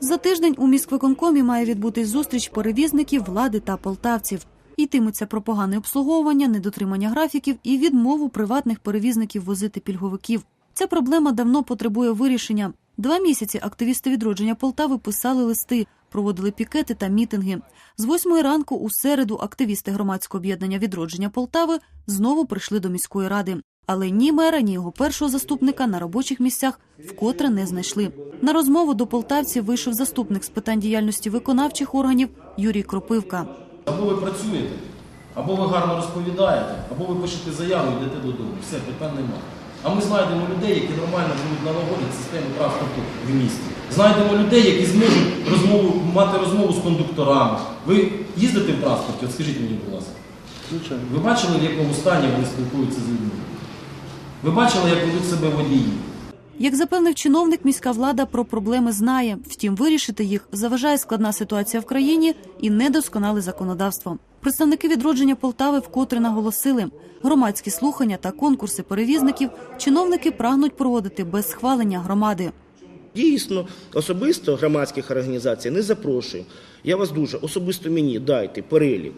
За тиждень у міськвиконкомі має відбутись зустріч перевізників, влади та полтавців. Йтиметься про погане обслуговування, недотримання графіків і відмову приватних перевізників возити пільговиків. Ця проблема давно потребує вирішення. Два місяці активісти відродження Полтави писали листи, проводили пікети та мітинги. З восьмої ранку у середу активісти громадського об'єднання відродження Полтави знову прийшли до міської ради. Але ні мера, ні його першого заступника на робочих місцях вкотре не знайшли. На розмову до полтавців вийшов заступник з питань діяльності виконавчих органів Юрій Кропивка. Або ви працюєте, або ви гарно розповідаєте, або ви пишете заяву і йдете додому. Все, питань немає. А ми знайдемо людей, які нормально будуть налагодити систему транспорту в місті. Знайдемо людей, які зможуть розмову, мати розмову з кондукторами. Ви їздите в транспорті? От скажіть мені, будь ласка. Ви бачили, в якому стані вони спілкуються з людьми? Ви бачили, як ведуть себе водії? Як запевнив чиновник, міська влада про проблеми знає. Втім, вирішити їх заважає складна ситуація в країні і недосконале законодавство. Представники відродження Полтави вкотре наголосили, громадські слухання та конкурси перевізників чиновники прагнуть проводити без схвалення громади. Дійсно, особисто громадських організацій не запрошую. Я вас дуже особисто мені дайте перелік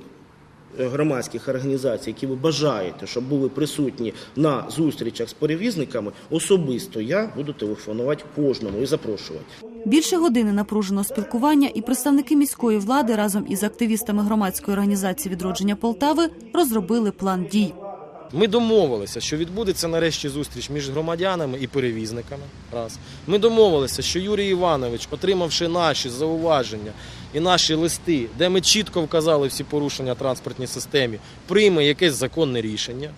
громадських організацій, які ви бажаєте, щоб були присутні на зустрічах з перевізниками. Особисто я буду телефонувати кожному і запрошувати. Більше години напруженого спілкування і представники міської влади разом із активістами громадської організації відродження Полтави розробили план дій. Ми домовилися, що відбудеться нарешті зустріч між громадянами і перевізниками. Раз. Ми домовилися, що Юрій Іванович, отримавши наші зауваження і наші листи, де ми чітко вказали всі порушення транспортній системі, прийме якесь законне рішення.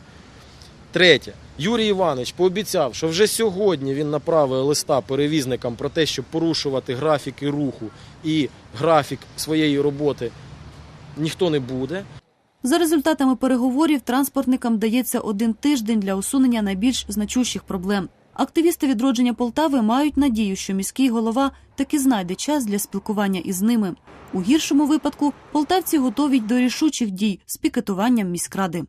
Третє, Юрій Іванович пообіцяв, що вже сьогодні він направив листа перевізникам про те, щоб порушувати графіки руху і графік своєї роботи ніхто не буде. За результатами переговорів транспортникам дається один тиждень для усунення найбільш значущих проблем. Активісти відродження Полтави мають надію, що міський голова таки знайде час для спілкування із ними. У гіршому випадку полтавці готові до рішучих дій з пікетуванням міськради.